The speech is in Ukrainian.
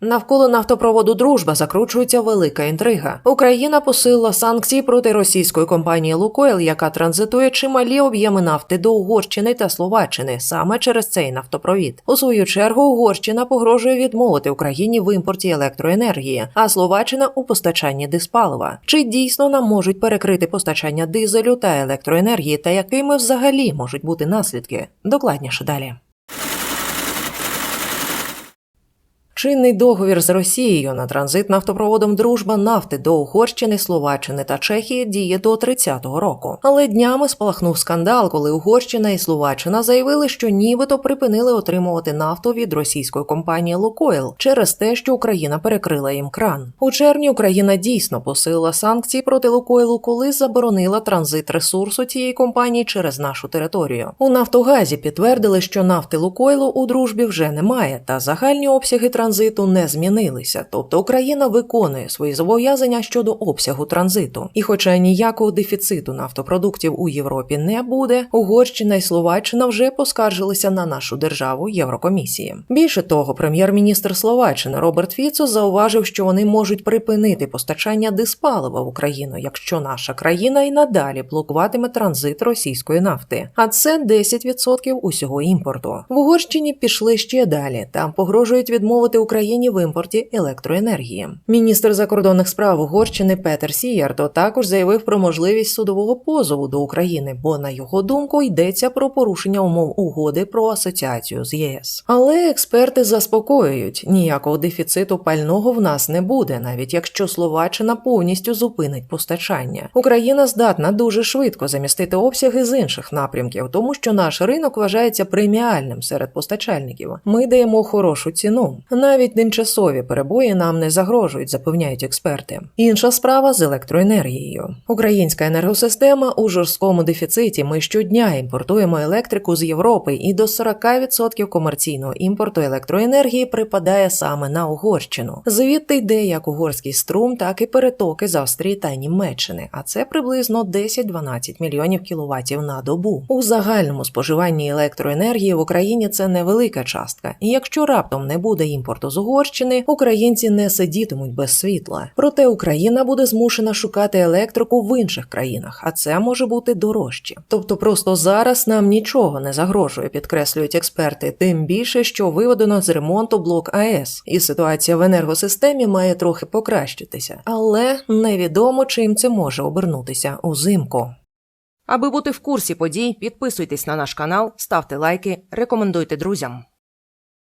Навколо нафтопроводу Дружба закручується велика інтрига. Україна посилила санкції проти російської компанії Лукойл, яка транзитує чималі об'єми нафти до Угорщини та Словаччини саме через цей нафтопровід. У свою чергу Угорщина погрожує відмовити Україні в імпорті електроенергії, а Словаччина у постачанні диспалива. Чи дійсно нам можуть перекрити постачання дизелю та електроенергії, та якими взагалі можуть бути наслідки? Докладніше далі. Чинний договір з Росією на транзит нафтопроводом Дружба нафти до Угорщини, Словаччини та Чехії діє до 30-го року. Але днями спалахнув скандал, коли Угорщина і Словаччина заявили, що нібито припинили отримувати нафту від російської компанії Лукойл через те, що Україна перекрила їм кран. У червні Україна дійсно посилила санкції проти Лукойлу, коли заборонила транзит ресурсу цієї компанії через нашу територію. У Нафтогазі підтвердили, що нафти Лукойлу у дружбі вже немає, та загальні обсяги транзиту не змінилися. Тобто Україна виконує свої зобов'язання щодо обсягу транзиту. І, хоча ніякого дефіциту нафтопродуктів у Європі не буде, Угорщина і Словаччина вже поскаржилися на нашу державу Єврокомісії. Більше того, прем'єр-міністр Словаччини Роберт Фіцо зауважив, що вони можуть припинити постачання диспалива в Україну, якщо наша країна і надалі блокуватиме транзит російської нафти. А це 10% усього імпорту. В Угорщині пішли ще далі. Там погрожують відмовити Україні в імпорті електроенергії. Міністр закордонних справ Угорщини Петер Сіярто також заявив про можливість судового позову до України, бо на його думку йдеться про порушення умов угоди про асоціацію з ЄС. Але експерти заспокоюють, ніякого дефіциту пального в нас не буде, навіть якщо Словаччина повністю зупинить постачання. Україна здатна дуже швидко замістити обсяги з інших напрямків, тому що наш ринок вважається преміальним серед постачальників. Ми даємо хорошу ціну. Навіть тимчасові перебої нам не загрожують, запевняють експерти. Інша справа з електроенергією. Українська енергосистема у жорсткому дефіциті. Ми щодня імпортуємо електрику з Європи, і до 40% комерційного імпорту електроенергії припадає саме на Угорщину. Звідти йде як угорський струм, так і перетоки з Австрії та Німеччини. А це приблизно 10-12 мільйонів кіловатів на добу. У загальному споживанні електроенергії в Україні це невелика частка. І якщо раптом не буде імпорту з Угорщини, українці не сидітимуть без світла. Проте Україна буде змушена шукати електрику в інших країнах, а це може бути дорожче. Тобто, просто зараз нам нічого не загрожує, підкреслюють експерти, тим більше, що виведено з ремонту блок АЕС, і ситуація в енергосистемі має трохи покращитися, але невідомо чим це може обернутися узимку. Аби бути в курсі подій, підписуйтесь на наш канал, ставте лайки, рекомендуйте друзям.